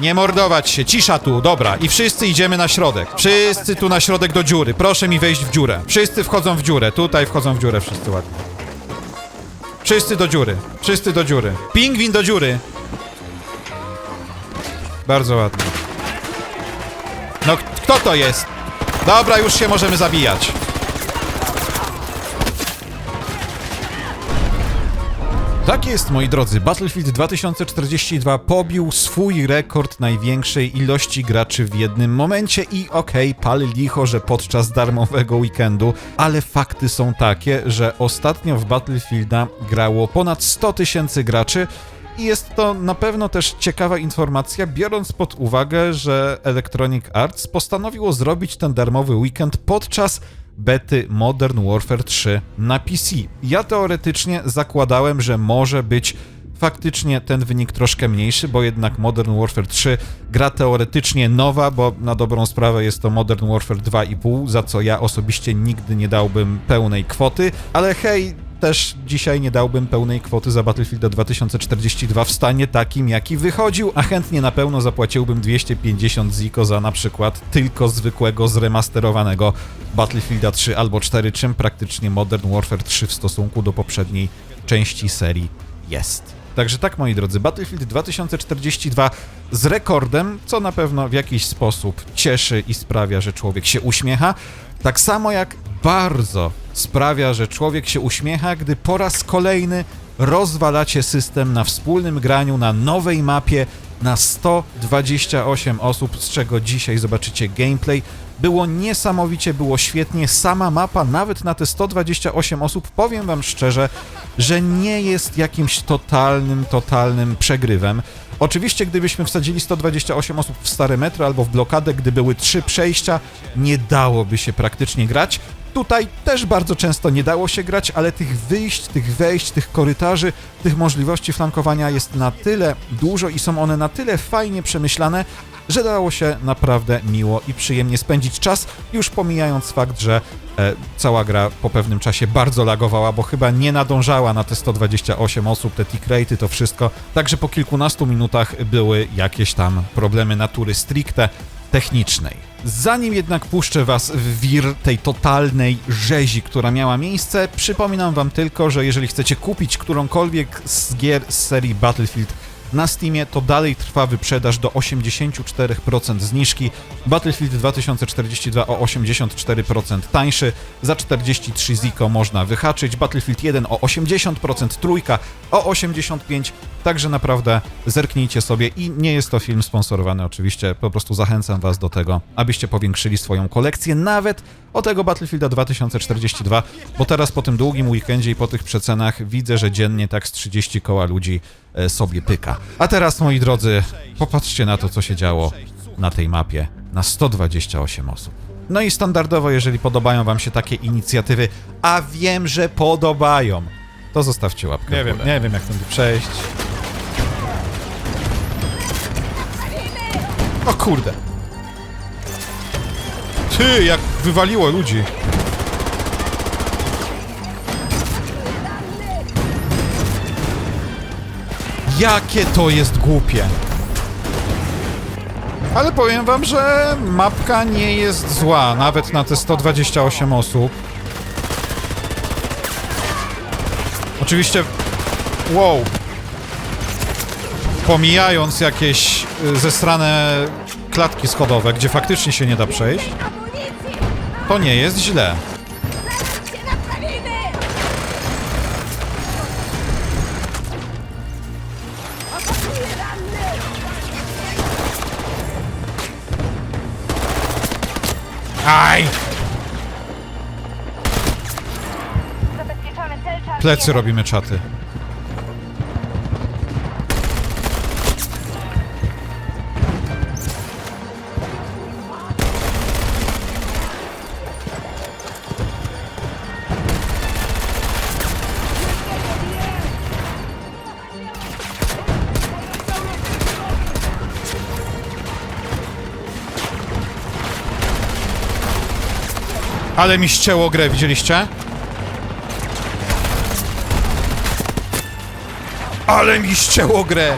Nie mordować się, cisza tu, dobra. I wszyscy idziemy na środek. Wszyscy tu na środek do dziury. Proszę mi wejść w dziurę. Wszyscy wchodzą w dziurę. Tutaj wchodzą w dziurę wszyscy ładnie. Wszyscy do dziury. Wszyscy do dziury. Pingwin do dziury. Bardzo ładnie. No, kto to jest? Dobra, już się możemy zabijać. Tak jest, moi drodzy. Battlefield 2042 pobił swój rekord największej ilości graczy w jednym momencie i okej, pal licho, że podczas darmowego weekendu, ale fakty są takie, że ostatnio w Battlefielda grało ponad 100 tysięcy graczy i jest to na pewno też ciekawa informacja, biorąc pod uwagę, że Electronic Arts postanowiło zrobić ten darmowy weekend podczas bety Modern Warfare 3 na PC. Ja teoretycznie zakładałem, że może być faktycznie ten wynik troszkę mniejszy, bo jednak Modern Warfare 3 gra teoretycznie nowa, bo na dobrą sprawę jest to Modern Warfare 2,5, za co ja osobiście nigdy nie dałbym pełnej kwoty, ale hej, też dzisiaj nie dałbym pełnej kwoty za Battlefield 2042 w stanie takim, jaki wychodził, a chętnie na pełno zapłaciłbym 250 ziko za na przykład tylko zwykłego, zremasterowanego Battlefielda 3 albo 4, czym praktycznie Modern Warfare 3 w stosunku do poprzedniej części serii jest. Także tak, moi drodzy, Battlefield 2042 z rekordem, co na pewno w jakiś sposób cieszy i sprawia, że człowiek się uśmiecha. Tak samo jak bardzo sprawia, że człowiek się uśmiecha, gdy po raz kolejny rozwalacie system na wspólnym graniu na nowej mapie na 128 osób, z czego dzisiaj zobaczycie gameplay. Było niesamowicie, było świetnie. Sama mapa, nawet na te 128 osób, powiem wam szczerze, że nie jest jakimś totalnym, totalnym przegrywem. Oczywiście, gdybyśmy wsadzili 128 osób w stare metro albo w blokadę, gdy były trzy przejścia, nie dałoby się praktycznie grać. Tutaj też bardzo często nie dało się grać, ale tych wyjść, tych wejść, tych korytarzy, tych możliwości flankowania jest na tyle dużo i są one na tyle fajnie przemyślane, że dało się naprawdę miło i przyjemnie spędzić czas, już pomijając fakt, że e, cała gra po pewnym czasie bardzo lagowała, bo chyba nie nadążała na te 128 osób, te tick rate'y, to wszystko. Także po kilkunastu minutach były jakieś tam problemy natury stricte technicznej. Zanim jednak puszczę was w wir tej totalnej rzezi, która miała miejsce, przypominam wam tylko, że jeżeli chcecie kupić którąkolwiek z gier z serii Battlefield na Steamie, to dalej trwa wyprzedaż do 84% zniżki. Battlefield 2042 o 84% tańszy, za 43 ziko można wyhaczyć. Battlefield 1 o 80%, trójka o 85%, także naprawdę zerknijcie sobie i nie jest to film sponsorowany oczywiście, po prostu zachęcam was do tego, abyście powiększyli swoją kolekcję nawet o tego Battlefielda 2042, bo teraz po tym długim weekendzie i po tych przecenach widzę, że dziennie tak z 30 koła ludzi e, sobie pyka. A teraz, moi drodzy, popatrzcie na to, co się działo na tej mapie na 128 osób. No i standardowo, jeżeli podobają wam się takie inicjatywy, a wiem, że podobają, to zostawcie łapkę Nie w wiem, górę. nie wiem jak tędy przejść. O kurde. Ty, jak wywaliło ludzi. Jakie to jest głupie. Ale powiem wam, że mapka nie jest zła, nawet na te 128 osób. Oczywiście... Wow. Pomijając jakieś y, zesrane klatki schodowe, gdzie faktycznie się nie da przejść, to nie jest źle. Aj! Zabezpieczamy cel czarny. Plecy robimy czaty. Ale mi ścięło grę, widzieliście? Ale mi ścięło grę!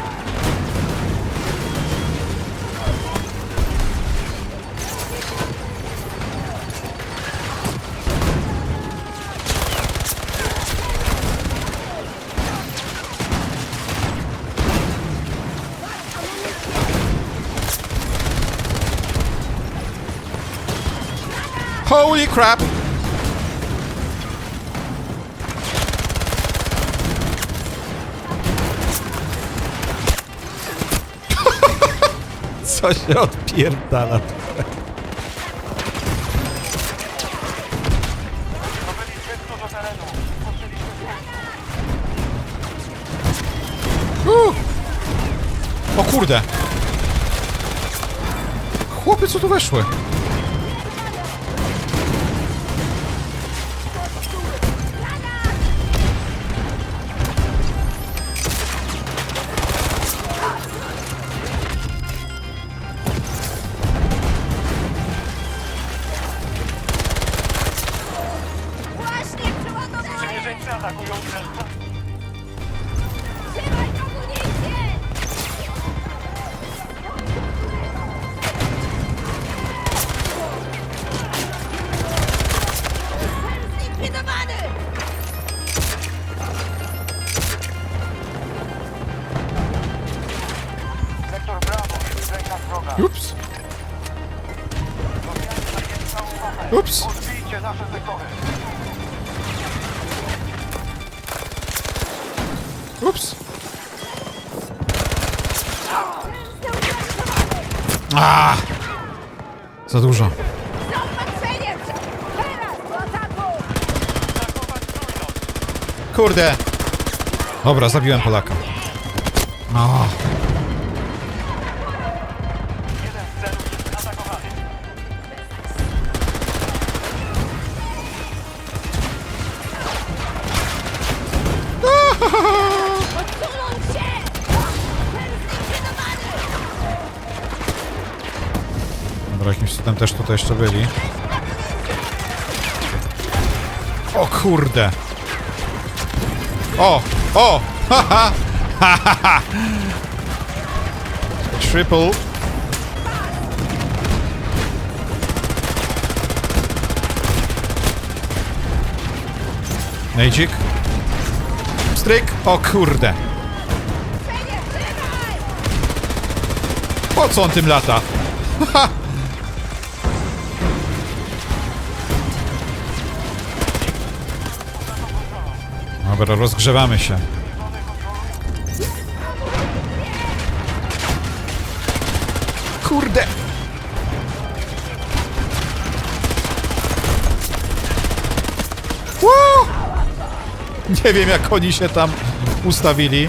Holy crap! Co się odpierdala? O kurde! Chłopy, co tu weszły? Atakują strzelca. Trzymaj amunicję! Zlikwidowany! Sektor Bravo jest w rękach wroga. Ups, ups. Odbijcie nasze sektory. Ups. A! Za dużo. Kurde. Dobra, zabiłem Polaka. O, też tutaj jeszcze byli. O kurde. O, o, haha, haha. Triple. Nejdzik. Stryk. O kurde. Po co on tym lata? Haha. Dobra, rozgrzewamy się. Kurde! Woo! Nie wiem jak oni się tam ustawili.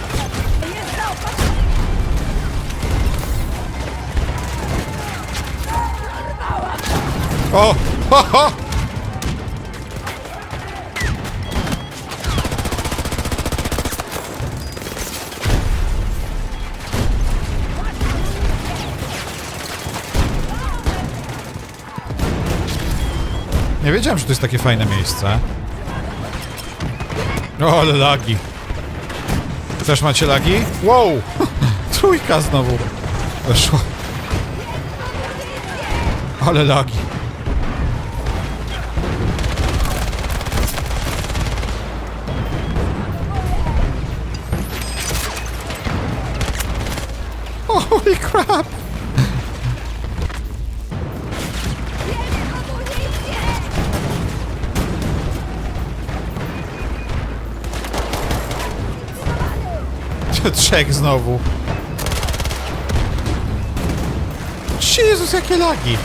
O! Ho, ho! Nie wiedziałem, że to jest takie fajne miejsce. O, lagi. Też macie lagi? Wow! Trójka znowu weszła. Ale lagi. Holy crap! Trzech znowu. Jezus, jakie lagi!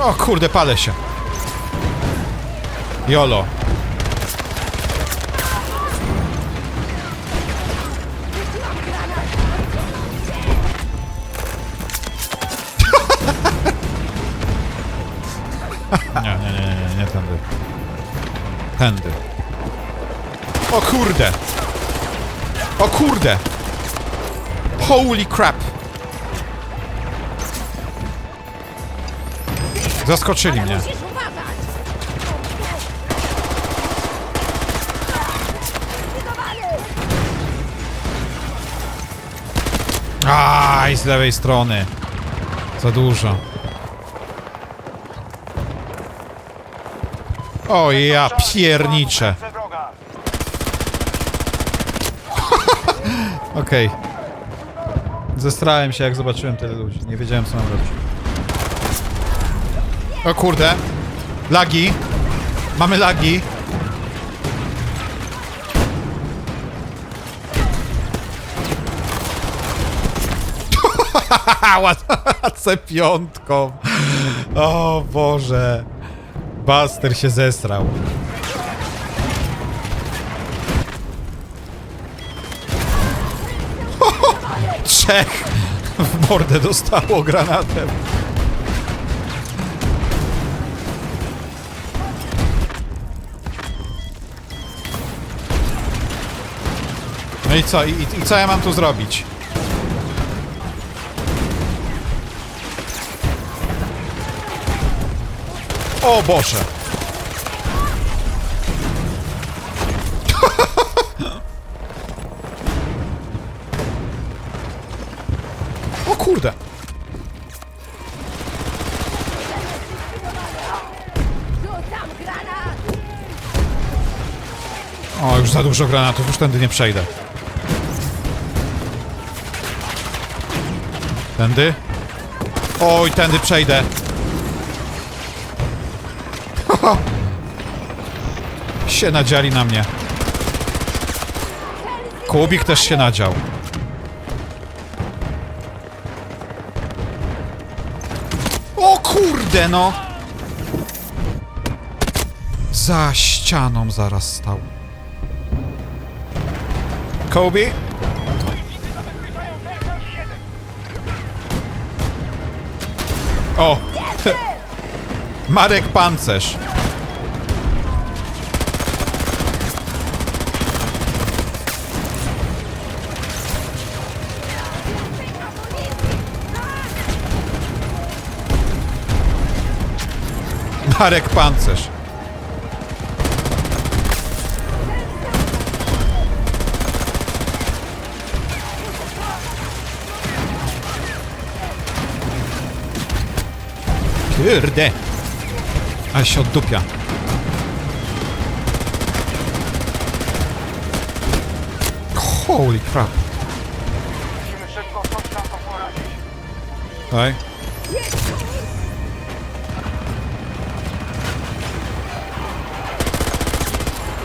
O kurde, palę się. Jolo. Tędy. O kurde! O kurde! Holy crap! Zaskoczyli mnie. Aj, z lewej strony. Za dużo. O ja pierniczę. Okej. Okay. Zestrałem się jak zobaczyłem tyle ludzi. Nie wiedziałem co mam robić. O kurde. Lagi. Mamy lagi. Łatce piątką. O Boże. Buster się zesrał. Trzech w mordę dostało granatem. No i co? I, i co ja mam tu zrobić? O Boże! O kurde! O, już za dużo granatów, już tędy nie przejdę. Tędy? Oj, tędy przejdę. Się nadziali na mnie. Kubik też się nadział. O kurde, no! Za ścianą zaraz stał. Kobe? O! Marek Pancerz. Marek Pancerz. Kurde. Ale się oddupia. Holy crap. Musimy szybko coś na to poradzić. Daj.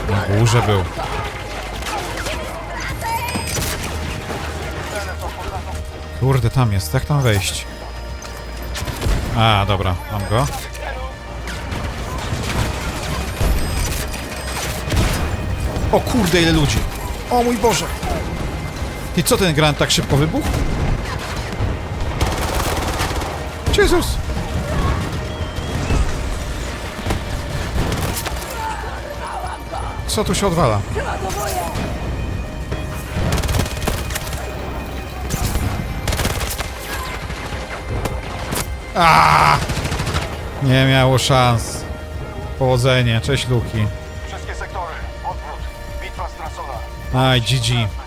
Na górze był. Kurde, tam jest. Jak tam wejść? A, dobra. Mam go. O kurde, ile ludzi. O mój Boże. I co ten granat tak szybko wybuchł? Jezus! Co tu się odwala? A! Nie miało szans. Powodzenie. Cześć Luki. Wszystkie sektory.